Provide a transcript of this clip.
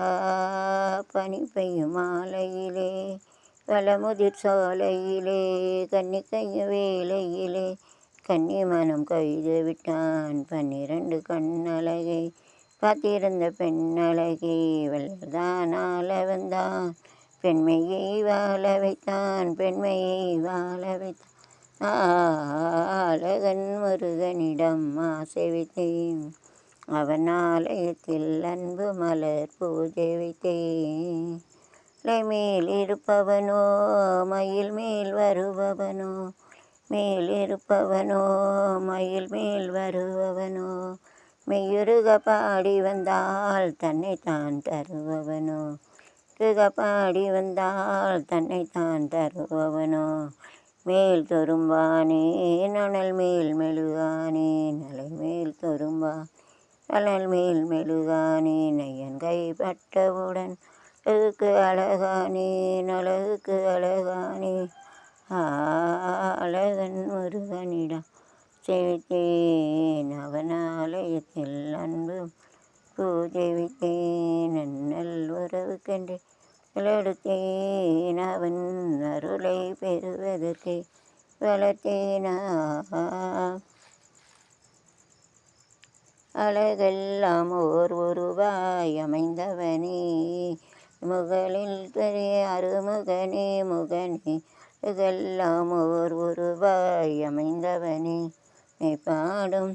ஆ பனி பெய்யும் மாலையிலே வளமுதிர் சோலையிலே கன்னி கைய வேலையிலே கன்னி மனம் கைது விட்டான் பன்னிரண்டு கண்ணழகை பார்த்திருந்த பெண்ணழகை. வல்லதான் ஆள வந்தான் பெண்மையை வாழ வைத்தான் பெண்மையை வாழ வைத்தான். அழகன் முருகனிடம் ஆசை வைத்தேன். அவன் ஆலயத்தில் அன்பு மலர் பூஜை வைத்தேன். மேல் இருப்பவனோ மயில் மேல் வருபவனோ மேல் இருப்பவனோ மயில் மேல் வருபவனோ மெய்யுருக பாடி வந்தால் தன்னை தான் தருபவனோ ருக பாடி வந்தால் தன்னை தான் தருபவனோ மேல் தொரும்பானே நனல் மேல் மெழுகானே நலை மேல் தொரும்பா நலல் மேல் மெழுகானே நையன் கைப்பட்டவுடன் அழகுக்கு அழகானே அழகுக்கு அழகானே. அழகன் முருகனிடம் செவித்தேன் அவன் ஆலயத்தில் அன்பு பூஜை வைத்தேன் நன்னல் உறவுக்கென்று எடுத்தேன் அவன் அருளை பெறுவதற்கு வளர்த்தேனா. அழகெல்லாம் ஓர் உருவாய் அமைந்தவனே. முகலில் பெரிய அருமுகனே முகனே அழகெல்லாம் ஓர் உருவாய் அமைந்தவனே. நீ பாடும்